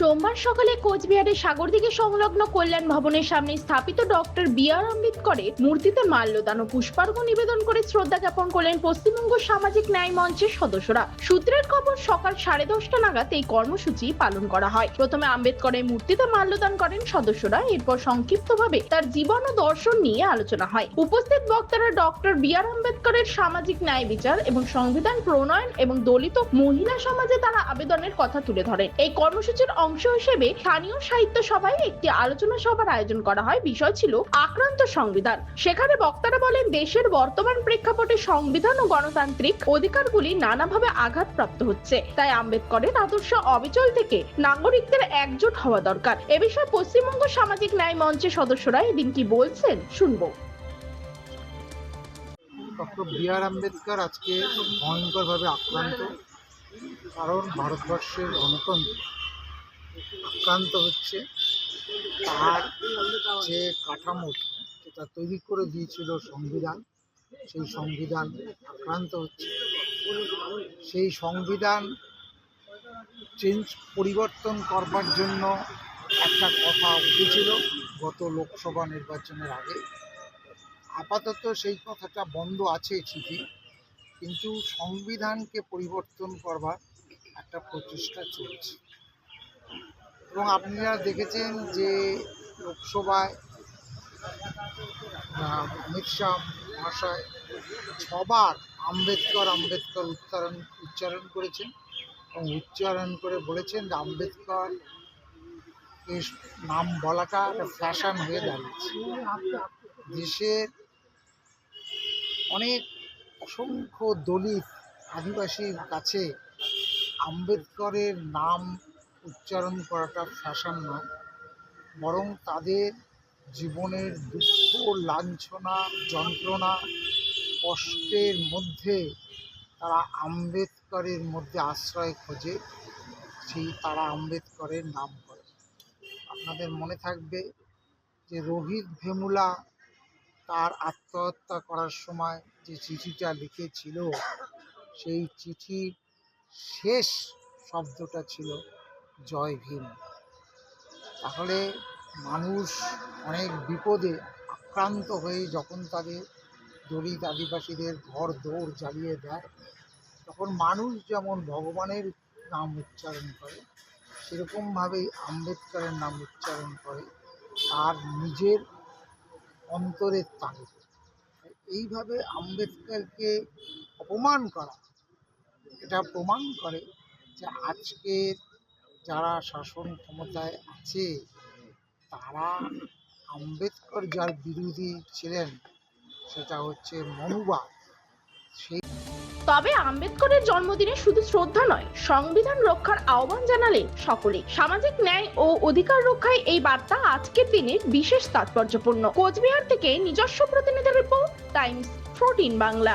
সোমবার সকালে কোচবিহারের সাগরদিঘি সংলগ্ন কল্যাণ ভবনের সামনে স্থাপিত ডক্টর বি আর আম্বেদকরের মূর্তিতে মাল্যদান ও পুষ্পার্ঘ নিবেদন করে শ্রদ্ধা জ্ঞাপন করলেন পশ্চিমবঙ্গ সামাজিক ন্যায় মঞ্চের সদস্যরা। সূত্রের খবর, সকাল সাড়ে দশটা নাগাদ এই কর্মসূচি পালন করা হয়। প্রথমে আম্বেদকরের মূর্তিতে মাল্যদান করেন সদস্যরা, এরপর সংক্ষিপ্তভাবে তার জীবন ও দর্শন নিয়ে আলোচনা হয়। উপস্থিত বক্তারা ডক্টর বি আর আম্বেদকরের সামাজিক ন্যায় বিচার এবং সংবিধান প্রণয়ন এবং দলিত মহিলা সমাজে তারা আবেদনের কথা তুলে ধরেন। এই কর্মসূচির অংশ হিসেবে স্থানীয় সাহিত্য সভায় একটি আলোচনা সভার আয়োজন করা হয়। বিষয় ছিল আক্রান্ত সংবিধান। সেখানে বক্তারা বলেন, দেশের বর্তমান প্রেক্ষাপটে সংবিধান ও গণতান্ত্রিক অধিকারগুলি নানাভাবে আঘাতপ্রাপ্ত হচ্ছে। তাই আম্বেদকরের আদর্শ অবিচল থেকে নাগরিকদের একজোট হওয়া দরকার। এ বিষয়ে পশ্চিমবঙ্গ সামাজিক ন্যায় মঞ্চের সদস্যরা এদিন কি বলছেন শুনব। ডক্টর বি আর আম্বেদকর আজকে ভয়ঙ্করভাবে আক্রান্ত। কারণ ভারতবর্ষের গণতন্ত্র আক্রান্ত হচ্ছে। তার যে কাঠামো, যেটা তৈরি করে দিয়েছিল সংবিধান, সেই সংবিধান আক্রান্ত হচ্ছে। সেই সংবিধান চেঞ্জ পরিবর্তন করবার জন্য একটা কথা উঠেছিল গত লোকসভা নির্বাচনের আগে। আপাতত সেই কথাটা বন্ধ আছে ঠিকই, কিন্তু সংবিধানকে পরিবর্তন করবার একটা প্রচেষ্টা চলছে। এবং আপনারা দেখেছেন যে লোকসভায় অমিত শাহ মহাশয় ছবার আম্বেদকর আম্বেদকর উচ্চারণ উচ্চারণ করেছেন এবং উচ্চারণ করে বলেছেন যে আম্বেদকর নাম বলাটা একটা ফ্যাশন হয়ে দাঁড়িয়েছে। দেশের অনেক অসংখ্য দলিত আদিবাসীর কাছে আম্বেদকরের নাম উচ্চারণ করাটা ফ্যাশন নয় বরং তাদের জীবনের দুঃখ, লাঞ্ছনা, যন্ত্রণা, কষ্টের মধ্যে তারা আম্বেদকরের মধ্যে আশ্রয় খোঁজে, সেই তারা আম্বেদকরের নাম করে। আপনাদের মনে থাকবে যে রোহিত ভেমুলা তার আত্মহত্যা করার সময় যে চিঠিটা লিখেছিল, সেই চিঠির শেষ শব্দটা ছিল জয় ভীম। তাহলে মানুষ অনেক বিপদে আক্রান্ত হয়ে যখন তাদের দলিত আদিবাসীদের ঘর দৌড় জ্বালিয়ে দেয়, তখন মানুষ যেমন ভগবানের নাম উচ্চারণ করে, সেরকমভাবেই আম্বেদকরের নাম উচ্চারণ করে, তার নিজের অন্তরের তাগিদে এইভাবে আম্বেদকরকে অপমান করা, এটা প্রমাণ করে যে আজকের যারা শাসন ক্ষমতায় আছে, তারা আম্বেদকর যার বিরোধী ছিলেন, সেটা হচ্ছে মনুবাদ সেই তবে আম্বেদকরের জন্মদিনে শুধু শ্রদ্ধা নয়, সংবিধান রক্ষার আহ্বান জানালেন সকলে সামাজিক ন্যায় ও অধিকার রক্ষায় এই বার্তা আজকের দিনের বিশেষ তাৎপর্যপূর্ণ। কোচবিহার থেকে নিজস্ব প্রতিনিধি রিপোর্ট, টাইমস ফোরটিন বাংলা।